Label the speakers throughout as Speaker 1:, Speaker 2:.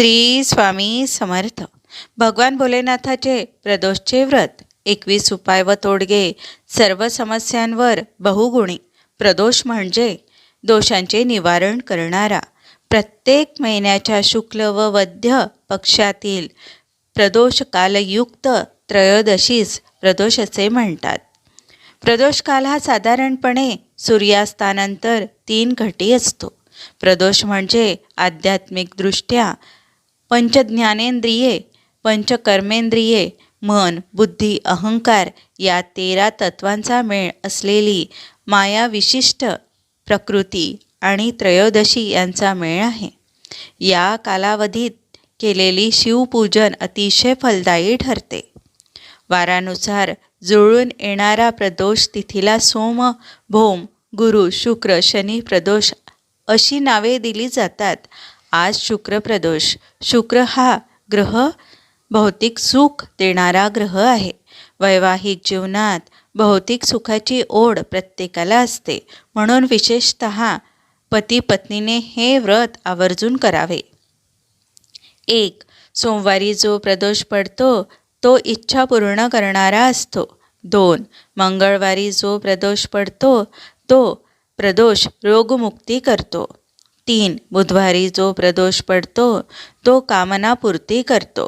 Speaker 1: श्री स्वामी समर्थ. भगवान भोलेनाथाचे प्रदोषचे व्रत एकवीस उपाय व तोडगे सर्व समस्यांवर बहुगुणी. प्रदोष म्हणजे दोषांचे निवारण करणारा. प्रत्येक महिन्याच्या शुक्ल व वद्य पक्षातील प्रदोष कालयुक्त त्रयोदशीस प्रदोष असे म्हणतात. प्रदोष काल हा साधारणपणे सूर्यास्तानंतर तीन घटी असतो. प्रदोष म्हणजे आध्यात्मिकदृष्ट्या पंचज्ञानेंद्रिये पंचकर्मेंद्रिये मन बुद्धी अहंकार या तेरा तत्वांचा मेळ असलेली माया विशिष्ट प्रकृती आणि त्रयोदशी यांचा मेळ आहे. या कालावधीत केलेली शिवपूजन अतिशय फलदायी ठरते. वारानुसार जुळून येणारा प्रदोष तिथीला सोम भोम गुरु शुक्र शनी प्रदोष अशी नावे दिली जातात. आज शुक्र प्रदोष. शुक्र हा ग्रह भौतिक सुख देणारा ग्रह आहे. वैवाहिक जीवनात भौतिक सुखाची ओढ प्रत्येकाला असते. म्हणून विशेषत पती पत्नीने हे व्रत आवर्जून करावे. एक सोमवारी जो प्रदोष पडतो तो इच्छा पूर्ण करणारा असतो. दोन मंगळवारी जो प्रदोष पडतो तो प्रदोष रोगमुक्ती करतो. तीन बुधवारी जो प्रदोष पडतो तो कामनापूर्ती करतो.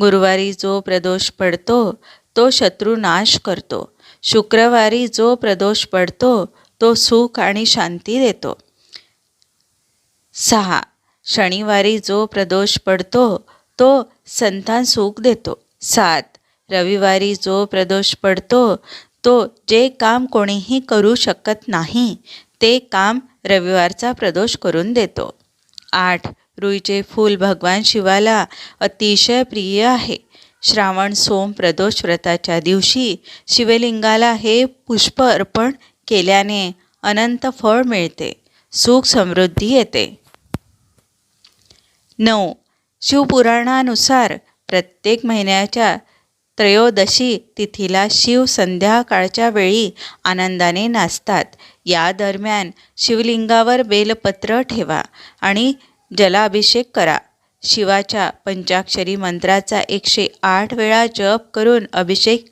Speaker 1: गुरुवारी जो प्रदोष पडतो तो शत्रुनाश करतो. शुक्रवारी जो प्रदोष पडतो तो सुख आणि शांती देतो. सहा शनिवारी जो प्रदोष पडतो तो संतान सुख देतो. सात रविवारी जो प्रदोष पडतो तो जे काम कोणीही करू शकत नाही ते काम रविवारचा प्रदोष करून देतो. आठ. रुईचे फूल भगवान शिवाला अतिशय प्रिय आहे. श्रावण सोम प्रदोष व्रताच्या दिवशी शिवलिंगाला हे पुष्प अर्पण केल्याने अनंत फळ मिळते. सुख समृद्धी येते. नऊ. शिवपुराणानुसार प्रत्येक महिन्याच्या त्रयोदशी तिथीला शिव संध्याकाळच्या वेळी आनंदाने नाचतात. या दरम्यान शिवलिंगावर बेलपत्र ठेवा आणि जलाभिषेक करा. शिवाच्या पंचाक्षरी मंत्राचा एकशे आठ वेळा जप करून अभिषेक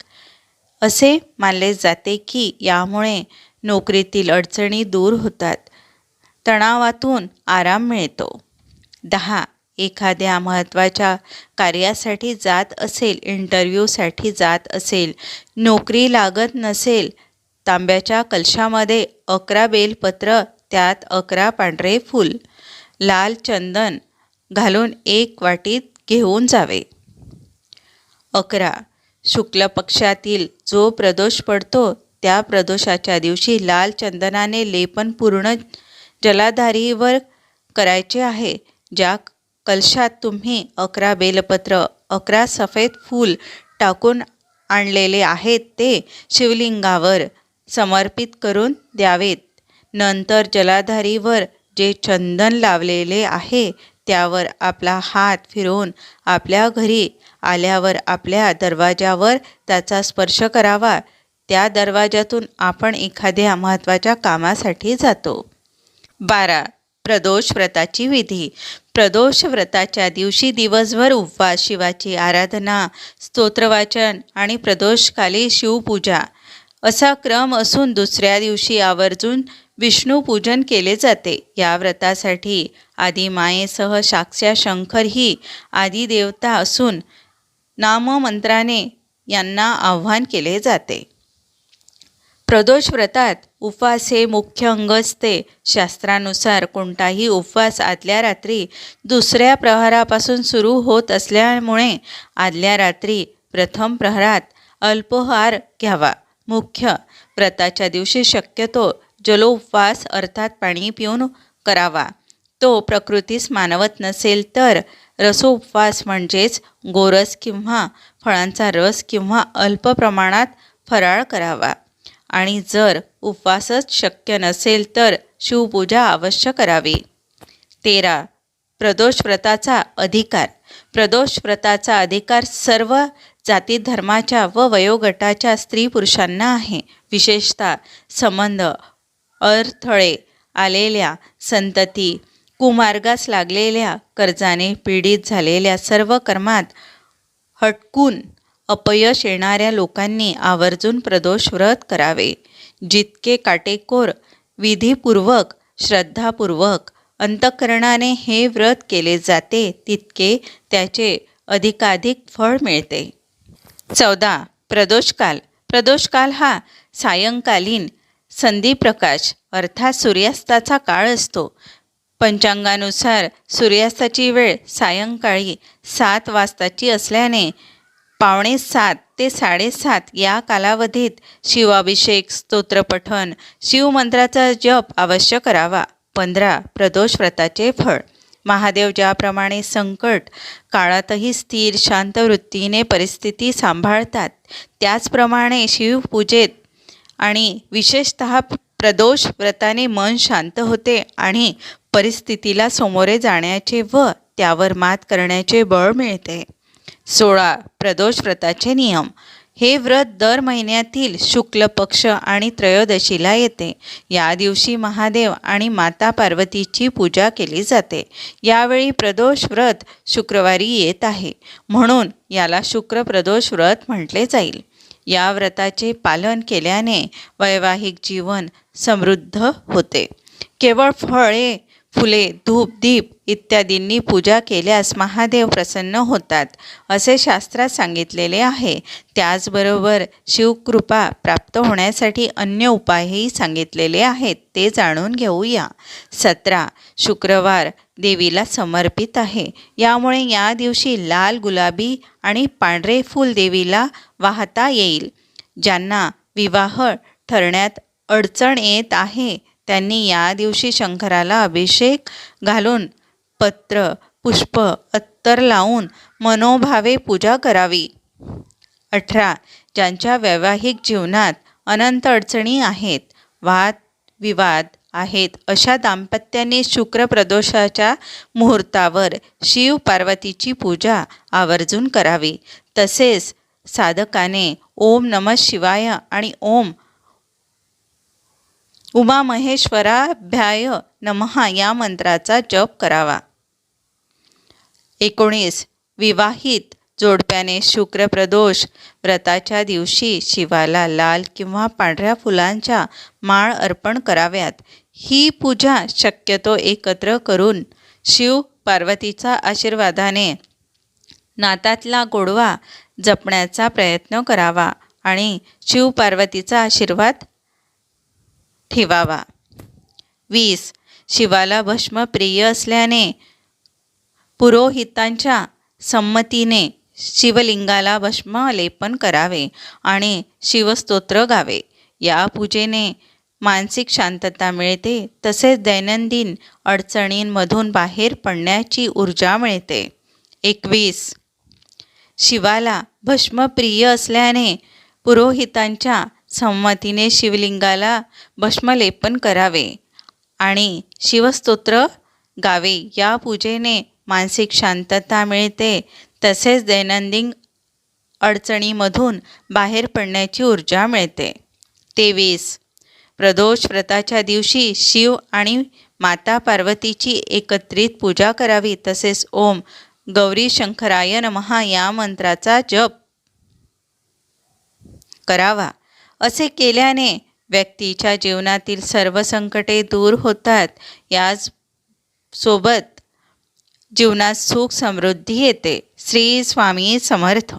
Speaker 1: असे मानले जाते की यामुळे नोकरीतील अडचणी दूर होतात. तणावातून आराम मिळतो. दहा एखाद्या महत्त्वाच्या कार्यासाठी जात असेल इंटरव्ह्यूसाठी जात असेल नोकरी लागत नसेल तांब्याच्या कलशामध्ये अकरा बेलपत्र त्यात अकरा पांढरे फूल लाल चंदन घालून एक वाटीत घेऊन जावे. अकरा. शुक्ल पक्षातील जो प्रदोष पडतो त्या प्रदोषाच्या दिवशी लाल चंदनाने लेपन पूर्ण जलाधारीवर करायचे आहे ज्या कलशात तुम्ही अकरा बेलपत्र अकरा सफेद फूल टाकून आणलेले आहेत ते शिवलिंगावर समर्पित करून द्यावेत. नंतर जलाधारीवर जे चंदन लावलेले आहे त्यावर आपला हात फिरवून आपल्या घरी आल्यावर आपल्या दरवाजावर त्याचा स्पर्श करावा. त्या दरवाजातून आपण एखाद्या महत्त्वाच्या कामासाठी जातो. बारा. प्रदोष व्रताची विधी. प्रदोष व्रताच्या दिवशी दिवसभर उपवास शिवाची आराधना स्तोत्रवाचन आणि प्रदोषकाली शिवपूजा. असा क्रम असून दुसऱ्या दिवशी आवर्जून विष्णूपूजन केले जाते. या व्रतासाठी आदी मायेसह साक्षा शंकर ही आदी देवता असून नाममंत्राने यांना आव्हान केले जाते. प्रदोष व्रतात उपवास हे मुख्य अंग असते. शास्त्रानुसार कोणताही उपवास आदल्या रात्री दुसऱ्या प्रहरापासून सुरू होत असल्यामुळे आदल्या रात्री प्रथम प्रहरात अल्पोहार घ्यावा. मुख्य व्रताच्या दिवशी शक्यतो जलोपवास अर्थात पाणी पिऊन करावा. तो प्रकृतीस मानवत नसेल तर रसोपवास म्हणजेच गोरस किंवा फळांचा रस किंवा अल्प प्रमाणात फराळ करावा. आणि जर उपवासच शक्य नसेल तर शिवपूजा अवश्य करावी. तेरा. प्रदोष व्रताचा अधिकार. प्रदोष व्रताचा अधिकार सर्व जाती धर्माच्या व वयोगटाच्या स्त्री पुरुषांना आहे. विशेषतः संबंध अडथळे आलेल्या संतती कुमार्गास लागलेल्या कर्जाने पीडित झालेल्या सर्व कर्मात हटकून अपयश येणाऱ्या लोकांनी आवर्जून प्रदोष व्रत करावे. जितके काटेकोर विधीपूर्वक श्रद्धापूर्वक अंतःकरणाने हे व्रत केले जाते तितके त्याचे अधिकाधिक फळ मिळते. चौदा. प्रदोषकाल. प्रदोषकाल हा सायंकालीन संधिप्रकाश अर्थात सूर्यास्ताचा काळ असतो. पंचांगानुसार सूर्यास्ताची वेळ सायंकाळी सात वाजताची असल्याने पावणे सात ते साडेसात या कालावधीत शिवाभिषेक स्तोत्रपठन शिवमंत्राचा जप अवश्य करावा. पंधरा प्रदोष व्रताचे फळ. महादेव ज्याप्रमाणे संकट काळातही स्थिर शांत वृत्तीने परिस्थिती सांभाळतात त्याचप्रमाणे शिवपूजेत आणि विशेषत प्रदोष व्रताने मन शांत होते आणि परिस्थितीला सामोरे जाण्याचे व त्यावर मात करण्याचे बळ मिळते. सोळा प्रदोष व्रताचे नियम. हे व्रत दर महिन्यातील शुक्ल पक्ष आणि त्रयोदशीला येते. या दिवशी महादेव आणि माता पार्वतीची पूजा केली जाते. यावेळी प्रदोष व्रत शुक्रवारी येत आहे. म्हणून याला शुक्र प्रदोष व्रत म्हटले जाईल. या व्रताचे पालन केल्याने वैवाहिक जीवन समृद्ध होते. केवळ फळे फुले धूप दीप इत्यादींनी पूजा केल्यास महादेव प्रसन्न होतात असे शास्त्रात सांगितलेले आहे. त्याचबरोबर शिवकृपा प्राप्त होण्यासाठी अन्य उपायही सांगितलेले आहेत ते जाणून घेऊया. सतरा शुक्रवार देवीला समर्पित आहे. यामुळे या दिवशी लाल गुलाबी आणि पांढरे फूल देवीला वाहता येईल ज्यांना विवाह ठरण्यात अडचण येत आहे. त्यांनी या दिवशी शंकराला अभिषेक घालून पत्र पुष्प अत्तर लावून मनोभावे पूजा करावी. अठरा. ज्यांच्या वैवाहिक जीवनात अनंत अडचणी आहेत वाद विवाद आहेत अशा दाम्पत्यांनी शुक्र प्रदोषाच्या मुहूर्तावर शिव पार्वतीची पूजा आवर्जून करावी. तसेच साधकाने ओम नम शिवाय आणि ओम उमा महेश्वराभ्याय नमहा या मंत्राचा जप करावा. एकोणीस. विवाहित. जोडप्याने शुक्रप्रदोष व्रताच्या दिवशी शिवाला लाल किंवा पांढऱ्या फुलांच्या माळ अर्पण कराव्यात. ही पूजा शक्यतो एकत्र करून शिव पार्वतीचा आशीर्वादाने नातातला गोडवा जपण्याचा प्रयत्न करावा आणि शिव पार्वतीचा आशीर्वाद ठेवावा. वीस. शिवाला भस्म प्रिय असल्याने पुरोहितांच्या संमतीने शिवलिंगाला भस्म लेपन करावे आणि शिवस्तोत्र गावे. या पूजेने मानसिक शांतता मिळते तसेच दैनंदिन अडचणींमधून बाहेर पडण्याची ऊर्जा मिळते. एकवीस. शिवाला भस्मप्रिय असल्याने पुरोहितांच्या संमतीने शिवलिंगाला भस्मलेपन करावे आणि शिवस्तोत्र गावे. या पूजेने मानसिक शांतता मिळते. तसेच दैनंदिन अडचणीमधून बाहेर पडण्याची ऊर्जा मिळते. तेवीस. प्रदोष व्रताच्या दिवशी शिव आणि माता पार्वतीची एकत्रित पूजा करावी. तसेच ओम गौरी शंकराय नमहा या मंत्राचा जप करावा. असे केल्याने व्यक्तीच्या जीवनातील सर्व संकटे दूर होतात. याच सोबत जीवनात सुख समृद्धी येते. श्री स्वामी समर्थ.